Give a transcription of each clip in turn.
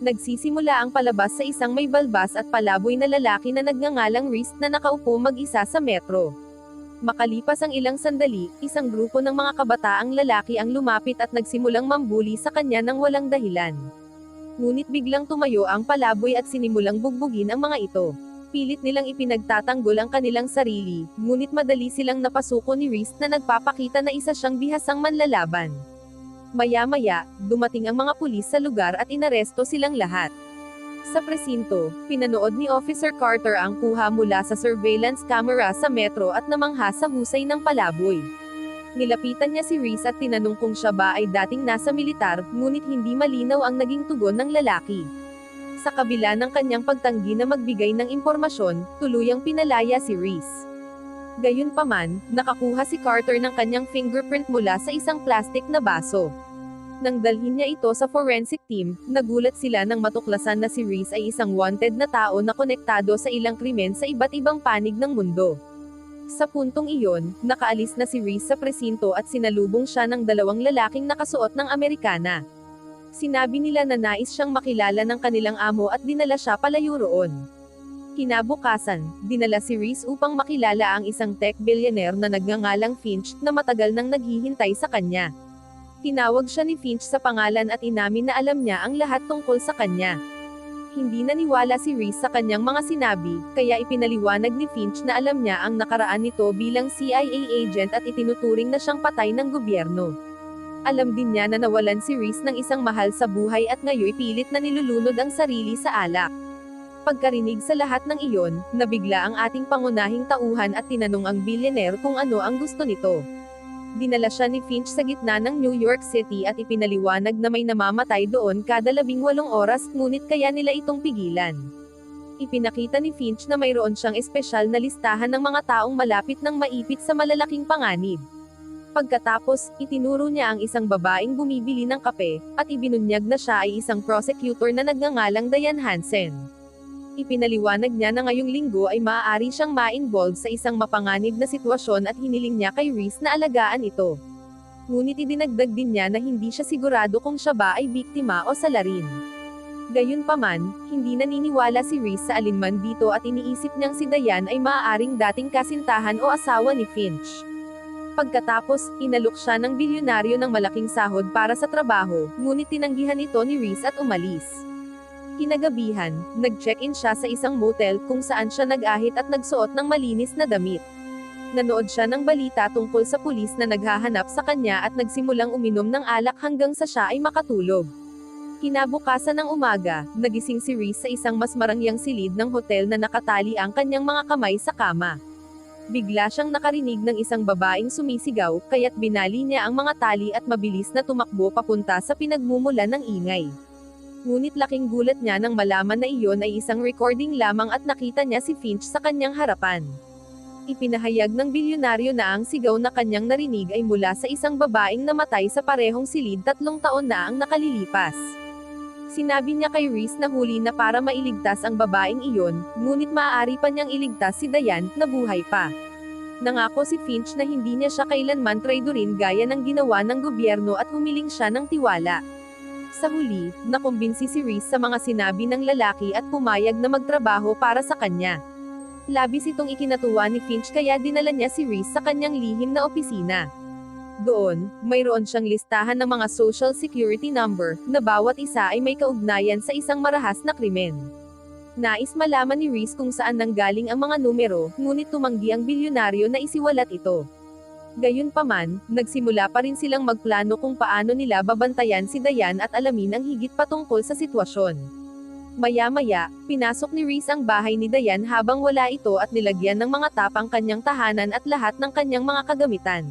Nagsisimula ang palabas sa isang may balbas at palaboy na lalaki na nagngangalang Reese na nakaupo mag-isa sa metro. Makalipas ang ilang sandali, isang grupo ng mga kabataang lalaki ang lumapit at nagsimulang mambuli sa kanya ng walang dahilan. Ngunit biglang tumayo ang palaboy at sinimulang bugbugin ang mga ito. Pilit nilang ipinagtatanggol ang kanilang sarili, ngunit madali silang napasuko ni Reese na nagpapakita na isa siyang bihasang manlalaban. Maya-maya, dumating ang mga pulis sa lugar at inaresto silang lahat. Sa presinto, pinanood ni Officer Carter ang kuha mula sa surveillance camera sa metro at namangha sa husay ng palaboy. Nilapitan niya si Reese at tinanong kung siya ba ay dating nasa militar, ngunit hindi malinaw ang naging tugon ng lalaki. Sa kabila ng kanyang pagtanggi na magbigay ng impormasyon, tuluyang pinalaya si Reese. Gayunpaman, nakakuha si Carter ng kanyang fingerprint mula sa isang plastic na baso. Nang dalhin niya ito sa forensic team, nagulat sila nang matuklasan na si Reese ay isang wanted na tao na konektado sa ilang krimen sa iba't ibang panig ng mundo. Sa puntong iyon, nakaalis na si Reese sa presinto at sinalubong siya ng dalawang lalaking nakasuot ng Amerikana. Sinabi nila na nais siyang makilala ng kanilang amo at dinala siya palayo roon. Kinabukasan, dinala si Reese upang makilala ang isang tech billionaire na nagngangalang Finch na matagal nang naghihintay sa kanya. Tinawag siya ni Finch sa pangalan at inamin na alam niya ang lahat tungkol sa kanya. Hindi naniwala si Reese sa kanyang mga sinabi, kaya ipinaliwanag ni Finch na alam niya ang nakaraan nito bilang CIA agent at itinuturing na siyang patay ng gobyerno. Alam din niya na nawalan si Reese ng isang mahal sa buhay at ngayon pilit na nilulunod ang sarili sa alak. Pagkarinig sa lahat ng iyon, nabigla ang ating pangunahing tauhan at tinanong ang billionaire kung ano ang gusto nito. Dinala siya ni Finch sa gitna ng New York City at ipinaliwanag na may namamatay doon kada labing walong oras ngunit kaya nila itong pigilan. Ipinakita ni Finch na mayroon siyang espesyal na listahan ng mga taong malapit ng maipit sa malalaking panganib. Pagkatapos, itinuro niya ang isang babaeng bumibili ng kape, at ibinunyag na siya ay isang prosecutor na nagngangalang Diane Hansen. Ipinaliwanag niya na ngayong linggo ay maaari siyang ma-involve sa isang mapanganib na sitwasyon at hiniling niya kay Reese na alagaan ito. Ngunit idinagdag din niya na hindi siya sigurado kung siya ba ay biktima o salarin. Gayunpaman, hindi naniniwala si Reese sa alinman dito at iniisip niyang si Diane ay maaaring dating kasintahan o asawa ni Finch. Pagkatapos, inalok siya ng bilyonaryo ng malaking sahod para sa trabaho, ngunit tinanggihan ito ni Reese at umalis. Kinagabihan, nag-check-in siya sa isang motel kung saan siya nag-ahit at nagsuot ng malinis na damit. Nanood siya ng balita tungkol sa pulis na naghahanap sa kanya at nagsimulang uminom ng alak hanggang sa siya ay makatulog. Kinabukasan ng umaga, nagising si Reese sa isang mas marangyang silid ng hotel na nakatali ang kanyang mga kamay sa kama. Bigla siyang nakarinig ng isang babaeng sumisigaw, kaya't binali niya ang mga tali at mabilis na tumakbo papunta sa pinagmumula ng ingay. Ngunit laking gulat niya nang malaman na iyon ay isang recording lamang at nakita niya si Finch sa kanyang harapan. Ipinahayag ng bilyonaryo na ang sigaw na kanyang narinig ay mula sa isang babaeng namatay sa parehong silid tatlong taon na ang nakalilipas. Sinabi niya kay Reese na huli na para mailigtas ang babaeng iyon, ngunit maaari pa niyang iligtas si Diane, na buhay pa. Nangako si Finch na hindi niya siya kailanman traidorin gaya ng ginawa ng gobyerno at humiling siya ng tiwala. Sa huli, nakumbinsi si Reese sa mga sinabi ng lalaki at pumayag na magtrabaho para sa kanya. Labis itong ikinatuwa ni Finch kaya dinala niya si Reese sa kanyang lihim na opisina. Doon, mayroon siyang listahan ng mga social security number, na bawat isa ay may kaugnayan sa isang marahas na krimen. Nais malaman ni Reese kung saan nanggaling ang mga numero, ngunit tumanggi ang bilyonaryo na isiwalat ito. Gayunpaman, nagsimula pa rin silang magplano kung paano nila babantayan si Dayan at alamin ang higit patungkol sa sitwasyon. Maya-maya, pinasok ni Reese ang bahay ni Dayan habang wala ito at nilagyan ng mga tap ang kanyang tahanan at lahat ng kanyang mga kagamitan.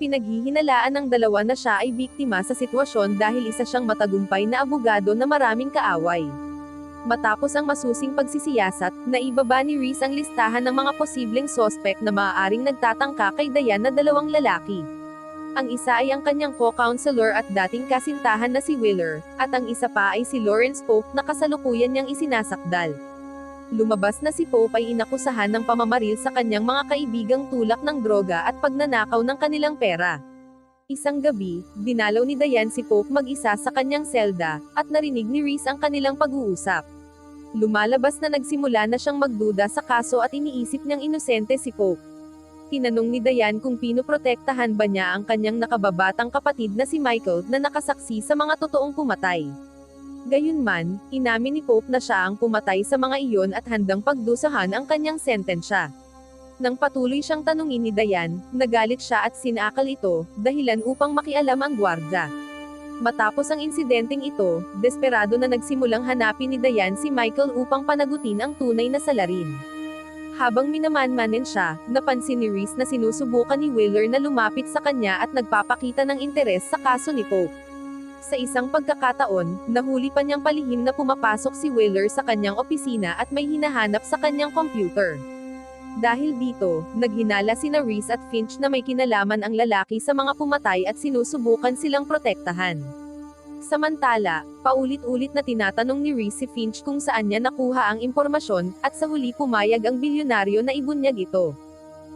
Pinaghihinalaan ng dalawa na siya ay biktima sa sitwasyon dahil isa siyang matagumpay na abogado na maraming kaaway. Matapos ang masusing pagsisiyasat, naibaba ni Reese ang listahan ng mga posibleng sospek na maaaring nagtatangka kay Dayan na dalawang lalaki. Ang isa ay ang kanyang co-counselor at dating kasintahan na si Wheeler, at ang isa pa ay si Lawrence Pope na kasalukuyan niyang isinasakdal. Lumabas na si Pope ay inakusahan ng pamamaril sa kanyang mga kaibigang tulak ng droga at pagnanakaw ng kanilang pera. Isang gabi, dinalaw ni Diane si Pope mag-isa sa kanyang selda, at narinig ni Reese ang kanilang pag-uusap. Lumalabas na nagsimula na siyang magduda sa kaso at iniisip niyang inosente si Pope. Tinanong ni Diane kung pinoprotektahan ba niya ang kanyang nakababatang kapatid na si Michael na nakasaksi sa mga totoong pumatay. Gayunman, inamin ni Pope na siya ang pumatay sa mga iyon at handang pagdusahan ang kanyang sentensya. Nang patuloy siyang tanungin ni Dayan, nagalit siya at sinakal ito, dahilan upang makialam ang gwardya. Matapos ang insidenteng ito, desperado na nagsimulang hanapin ni Dayan si Michael upang panagutin ang tunay na salarin. Habang minamanmanin siya, napansin ni Reese na sinusubukan ni Wheeler na lumapit sa kanya at nagpapakita ng interes sa kaso ni Pope. Sa isang pagkakataon, nahuli pa niyang palihim na pumapasok si Wheeler sa kanyang opisina at may hinahanap sa kanyang computer. Dahil dito, naghinala sina Reese at Finch na may kinalaman ang lalaki sa mga pumatay at sinusubukan silang protektahan. Samantala, paulit-ulit na tinatanong ni Reese si Finch kung saan niya nakuha ang impormasyon, at sa huli pumayag ang bilyonaryo na ibunyag ito.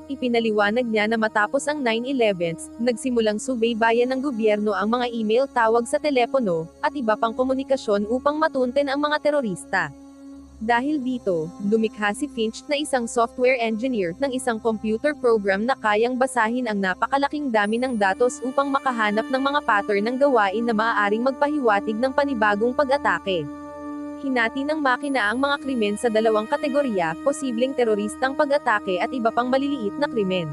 Ipinaliwanag niya na matapos ang 9-11s, nagsimulang subaybayan ng gobyerno ang mga email tawag sa telepono, at iba pang komunikasyon upang matunten ang mga terorista. Dahil dito, lumikha si Finch na isang software engineer ng isang computer program na kayang basahin ang napakalaking dami ng datos upang makahanap ng mga pattern ng gawain na maaaring magpahiwatig ng panibagong pag-atake. Hinati ng makina ang mga krimen sa dalawang kategorya, posibleng teroristang pag-atake at iba pang maliliit na krimen.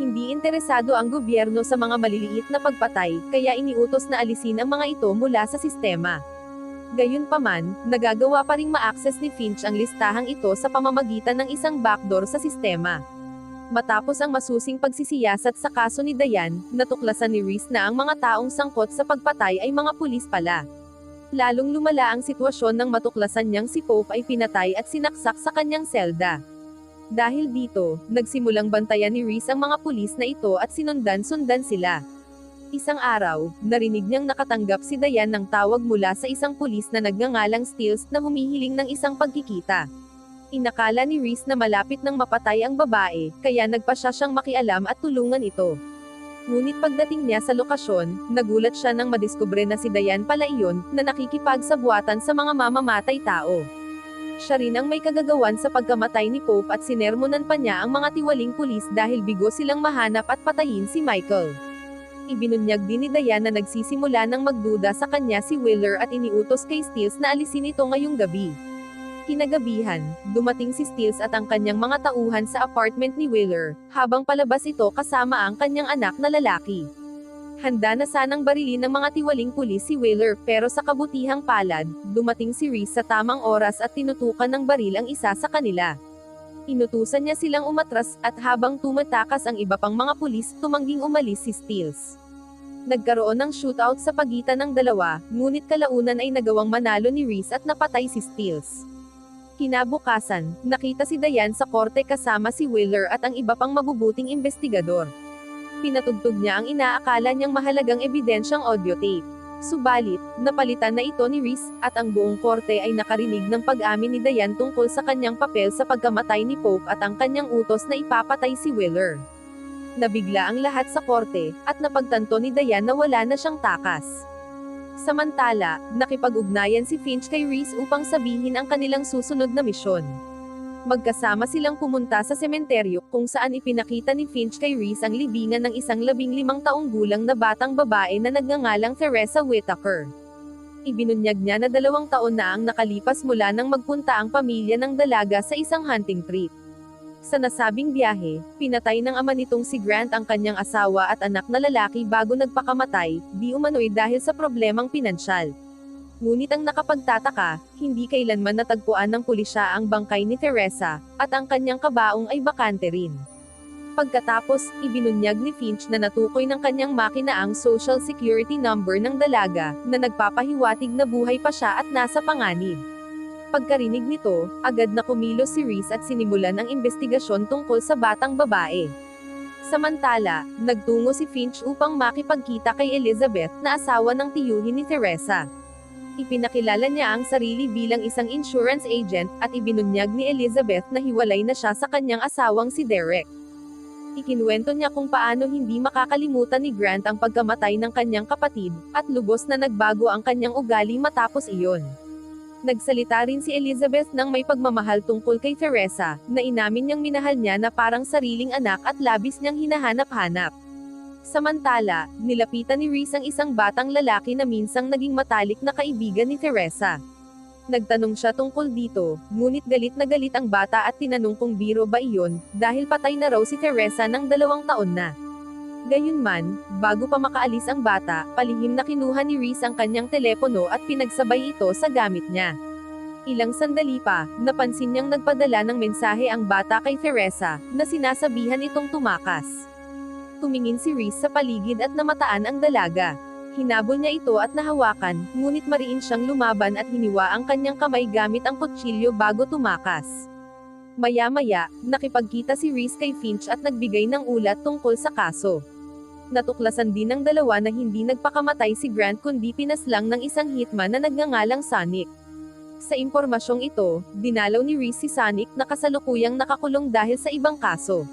Hindi interesado ang gobyerno sa mga maliliit na pagpatay, kaya iniutos na alisin ang mga ito mula sa sistema. Gayunpaman, nagagawa pa ring ma-access ni Finch ang listahang ito sa pamamagitan ng isang backdoor sa sistema. Matapos ang masusing pagsisiyasat sa kaso ni Dayan, natuklasan ni Reese na ang mga taong sangkot sa pagpatay ay mga pulis pala. Lalong lumala ang sitwasyon nang matuklasan niyang si Pope ay pinatay at sinaksak sa kanyang selda. Dahil dito, nagsimulang bantayan ni Reese ang mga pulis na ito at sinundan-sundan sila. Isang araw, narinig niyang nakatanggap si Dayan ng tawag mula sa isang pulis na nagngangalang Stills na humihiling ng isang pagkikita. Inakala ni Reese na malapit nang mapatay ang babae, kaya nagpa siya siyang makialam at tulungan ito. Ngunit pagdating niya sa lokasyon, nagulat siya nang madiskubre na si Dayan pala iyon, na nakikipagsabwatan sa mga mamamatay tao. Siya rin ang may kagagawan sa pagkamatay ni Pope at sinermonan pa niya ang mga tiwaling pulis dahil bigo silang mahanap at patayin si Michael. Ibinunyag din ni Dayan na nagsisimula ng magduda sa kanya si Wheeler at iniutos kay Stills na alisin ito ngayong gabi. Kinagabihan, dumating si Stills at ang kanyang mga tauhan sa apartment ni Wheeler, habang palabas ito kasama ang kanyang anak na lalaki. Handa na sanang barilin ng mga tiwaling pulis si Wheeler pero sa kabutihang palad, dumating si Reese sa tamang oras at tinutukan ng baril ang isa sa kanila. Inutusan niya silang umatras at habang tumatakas ang iba pang mga pulis, tumangging umalis si Stills. Nagkaroon ng shootout sa pagitan ng dalawa, ngunit kalaunan ay nagawang manalo ni Reese at napatay si Stills. Kinabukasan, nakita si Dayan sa korte kasama si Wheeler at ang iba pang mabubuting investigador. Pinatugtog niya ang inaakala niyang mahalagang ebidensyang audio tape. Subalit, napalitan na ito ni Reese, at ang buong korte ay nakarinig ng pag-amin ni Dayan tungkol sa kanyang papel sa pagkamatay ni Pope at ang kanyang utos na ipapatay si Wheeler. Nabigla ang lahat sa korte, at napagtanto ni Dayan na wala na siyang takas. Samantala, nakipag-ugnayan si Finch kay Reese upang sabihin ang kanilang susunod na misyon. Magkasama silang pumunta sa sementeryo kung saan ipinakita ni Finch kay Reese ang libingan ng isang labing limang taong gulang na batang babae na nagngangalang Teresa Whitaker. Ibinunyag niya na dalawang taon na ang nakalipas mula nang magpunta ang pamilya ng dalaga sa isang hunting trip. Sa nasabing biyahe, pinatay ng ama nitong si Grant ang kanyang asawa at anak na lalaki bago nagpakamatay, di umano'y dahil sa problemang pinansyal. Ngunit ang nakapagtataka, hindi kailanman natagpuan ng pulisya ang bangkay ni Teresa, at ang kanyang kabaong ay bakante rin. Pagkatapos, ibinunyag ni Finch na natukoy ng kanyang makina ang social security number ng dalaga, na nagpapahiwatig na buhay pa siya at nasa panganib. Pagkarinig nito, agad na kumilos si Reese at sinimulan ang investigasyon tungkol sa batang babae. Samantala, nagtungo si Finch upang makipagkita kay Elizabeth na asawa ng tiyuhin ni Teresa. Ipinakilala niya ang sarili bilang isang insurance agent, at ibinunyag ni Elizabeth na hiwalay na siya sa kanyang asawang si Derek. Ikinuwento niya kung paano hindi makakalimutan ni Grant ang pagkamatay ng kanyang kapatid, at lubos na nagbago ang kanyang ugali matapos iyon. Nagsalita rin si Elizabeth ng may pagmamahal tungkol kay Teresa, na inamin niyang minahal niya na parang sariling anak at labis niyang hinahanap-hanap. Samantala, nilapitan ni Reese ang isang batang lalaki na minsang naging matalik na kaibigan ni Teresa. Nagtanong siya tungkol dito, ngunit galit na galit ang bata at tinanong kung biro ba iyon, dahil patay na raw si Teresa ng dalawang taon na. Gayunman, bago pa makaalis ang bata, palihim na kinuha ni Reese ang kanyang telepono at pinagsabay ito sa gamit niya. Ilang sandali pa, napansin niyang nagpadala ng mensahe ang bata kay Teresa, na sinasabihan itong tumakas. Tumingin si Reese sa paligid at namataan ang dalaga. Hinabol niya ito at nahawakan, ngunit mariin siyang lumaban at hiniwa ang kanyang kamay gamit ang kutsilyo bago tumakas. Maya-maya, nakipagkita si Reese kay Finch at nagbigay ng ulat tungkol sa kaso. Natuklasan din ng dalawa na hindi nagpakamatay si Grant kundi pinaslang ng isang hitman na nagngangalang Sonic. Sa impormasyong ito, dinalaw ni Reese si Sonic na kasalukuyang nakakulong dahil sa ibang kaso.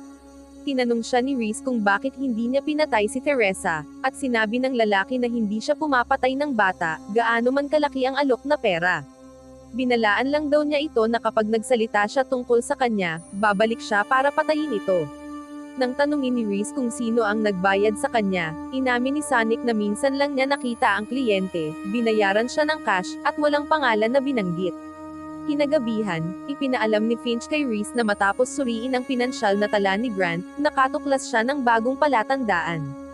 Tinanong siya ni Reese kung bakit hindi niya pinatay si Teresa, at sinabi ng lalaki na hindi siya pumapatay ng bata, gaano man kalaki ang alok na pera. Binalaan lang daw niya ito na kapag nagsalita siya tungkol sa kanya, babalik siya para patayin ito. Nang tanungin ni Reese kung sino ang nagbayad sa kanya, inamin ni Sonic na minsan lang niya nakita ang kliyente, binayaran siya ng cash, at walang pangalan na binanggit. Kinagabihan, ipinaalam ni Finch kay Reese na matapos suriin ang pinansyal na tala ni Grant, nakatuklas siya ng bagong palatandaan.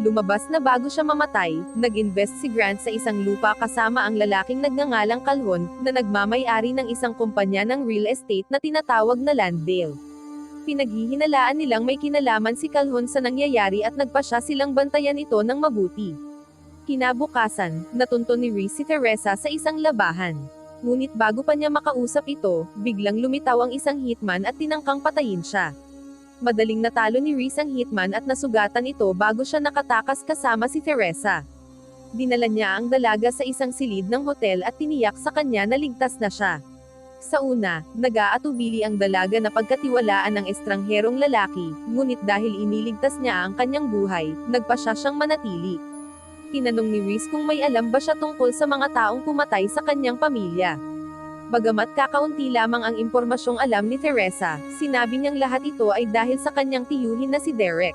Lumabas na bago siya mamatay, nag-invest si Grant sa isang lupa kasama ang lalaking nagngangalang Calhoun, na nagmamay-ari ng isang kumpanya ng real estate na tinatawag na Landale. Pinaghihinalaan nilang may kinalaman si Calhoun sa nangyayari at nagpasya silang bantayan ito ng mabuti. Kinabukasan, natunto ni Reese si Teresa sa isang labahan. Ngunit bago pa niya makausap ito, biglang lumitaw ang isang hitman at tinangkang patayin siya. Madaling natalo ni Reese ang hitman at nasugatan ito bago siya nakatakas kasama si Teresa. Dinala niya ang dalaga sa isang silid ng hotel at tiniyak sa kanya na ligtas na siya. Sa una, nag-aatubili ang dalaga na pagkatiwalaan ng estrangherong lalaki, ngunit dahil iniligtas niya ang kanyang buhay, nagpa siya siyang manatili. Tinanong ni Reese kung may alam ba siya tungkol sa mga taong pumatay sa kanyang pamilya. Bagamat kakaunti lamang ang impormasyong alam ni Teresa, sinabi niyang lahat ito ay dahil sa kanyang tiyuhin na si Derek.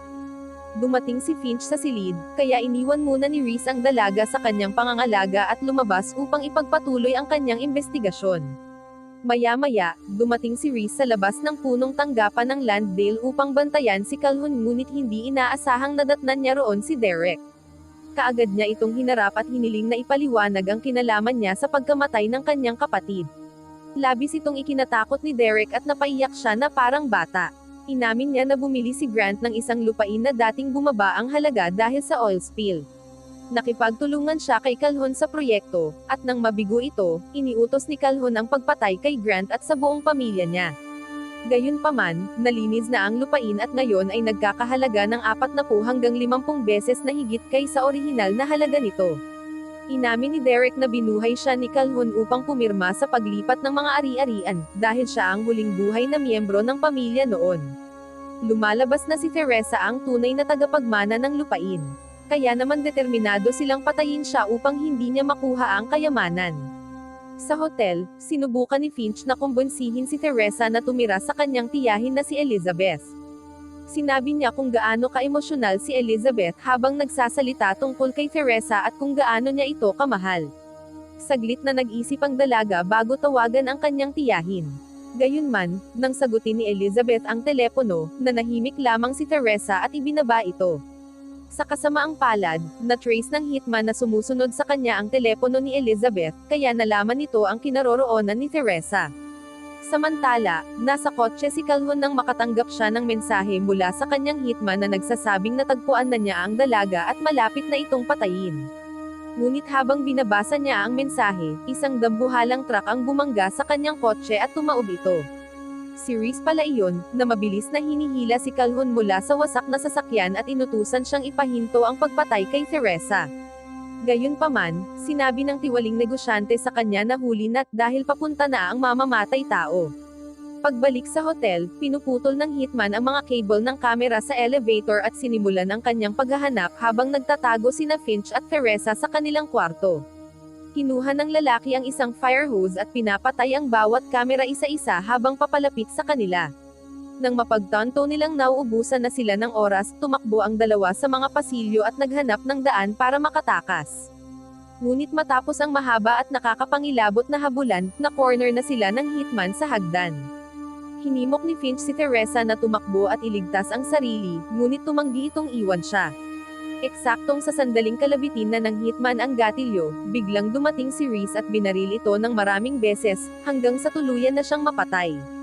Dumating si Finch sa silid, kaya iniwan muna ni Reese ang dalaga sa kanyang pangangalaga at lumabas upang ipagpatuloy ang kanyang investigasyon. Maya-maya, dumating si Reese sa labas ng punong tanggapan ng Landale upang bantayan si Calhoun ngunit hindi inaasahang nadatnan niya roon si Derek kaagad niya itong hinarap at hiniling na ipaliwanag ang kinalaman niya sa pagkamatay ng kanyang kapatid. Labis itong ikinatakot ni Derek at napaiyak siya na parang bata. Inamin niya na bumili si Grant ng isang lupain na dating bumaba ang halaga dahil sa oil spill. Nakipagtulungan siya kay Calhoun sa proyekto, at nang mabigo ito, iniutos ni Calhoun ang pagpatay kay Grant at sa buong pamilya niya. Gayunpaman, nalinis na ang lupain at ngayon ay nagkakahalaga ng 40 hanggang 50 beses na higit kaysa orihinal na halaga nito. Inamin ni Derek na binuhay siya ni Calhoun upang pumirma sa paglipat ng mga ari-arian, dahil siya ang huling buhay na miyembro ng pamilya noon. Lumalabas na si Teresa ang tunay na tagapagmana ng lupain. Kaya naman determinado silang patayin siya upang hindi niya makuha ang kayamanan. Sa hotel, sinubukan ni Finch na kumbonsihin si Teresa na tumira sa kanyang tiyahin na si Elizabeth. Sinabi niya kung gaano ka-emosyonal si Elizabeth habang nagsasalita tungkol kay Teresa at kung gaano niya ito kamahal. Saglit na nag-isip ang dalaga bago tawagan ang kanyang tiyahin. Gayunman, nang sagutin ni Elizabeth ang telepono, nanahimik lamang si Teresa at ibinaba ito. Sa kasamaang palad, na-trace ng hitman na sumusunod sa kanya ang telepono ni Elizabeth, kaya nalaman nito ang kinaroroonan ni Teresa. Samantala, nasa kotse si Calhoun nang makatanggap siya ng mensahe mula sa kanyang hitman na nagsasabing natagpuan na niya ang dalaga at malapit na itong patayin. Ngunit habang binabasa niya ang mensahe, isang dambuhalang truck ang bumangga sa kanyang kotse at tumaob ito. Si Reese pala iyon, na mabilis na hinihila si Calhoun mula sa wasak na sasakyan at inutusan siyang ipahinto ang pagpatay kay Teresa. Gayunpaman, sinabi ng tiwaling negosyante sa kanya na huli na't dahil papunta na ang mamamatay tao. Pagbalik sa hotel, pinuputol ng hitman ang mga cable ng kamera sa elevator at sinimulan ang kanyang paghahanap habang nagtatago sina Finch at Teresa sa kanilang kwarto. Kinuha ng lalaki ang isang fire hose at pinapatay ang bawat kamera isa-isa habang papalapit sa kanila. Nang mapagtanto nilang nauubusan na sila ng oras, tumakbo ang dalawa sa mga pasilyo at naghanap ng daan para makatakas. Ngunit matapos ang mahaba at nakakapangilabot na habulan, na corner na sila ng hitman sa hagdan. Hinimok ni Finch si Teresa na tumakbo at iligtas ang sarili, ngunit tumanggi itong iwan siya. Eksaktong sa sandaling kalabitin na ng hitman ang gatilyo, biglang dumating si Reese at binaril ito ng maraming beses, hanggang sa tuluyan na siyang mapatay.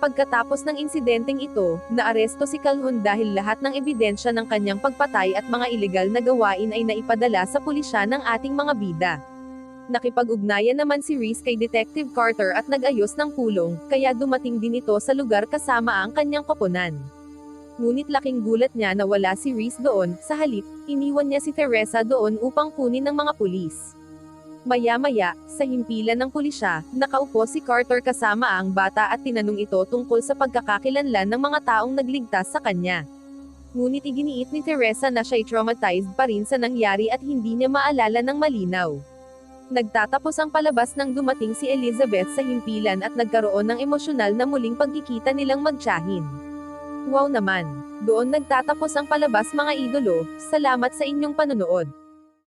Pagkatapos ng insidenteng ito, naaresto si Calhoun dahil lahat ng ebidensya ng kanyang pagpatay at mga ilegal na gawain ay naipadala sa pulisya ng ating mga bida. Nakipag-ugnayan naman si Reese kay Detective Carter at nag-ayos ng pulong, kaya dumating din ito sa lugar kasama ang kanyang koponan. Ngunit laking gulat niya na wala si Reese doon, sa halip, iniwan niya si Teresa doon upang kunin ng mga pulis. Maya-maya, sa himpilan ng pulisya, nakaupo si Carter kasama ang bata at tinanong ito tungkol sa pagkakakilanlan ng mga taong nagligtas sa kanya. Ngunit iginiit ni Teresa na siya'y traumatized pa rin sa nangyari at hindi niya maalala ng malinaw. Nagtatapos ang palabas nang dumating si Elizabeth sa himpilan at nagkaroon ng emosyonal na muling pagkikita nilang magtsahin. Wow naman! Doon nagtatapos ang palabas mga idolo, salamat sa inyong panonood.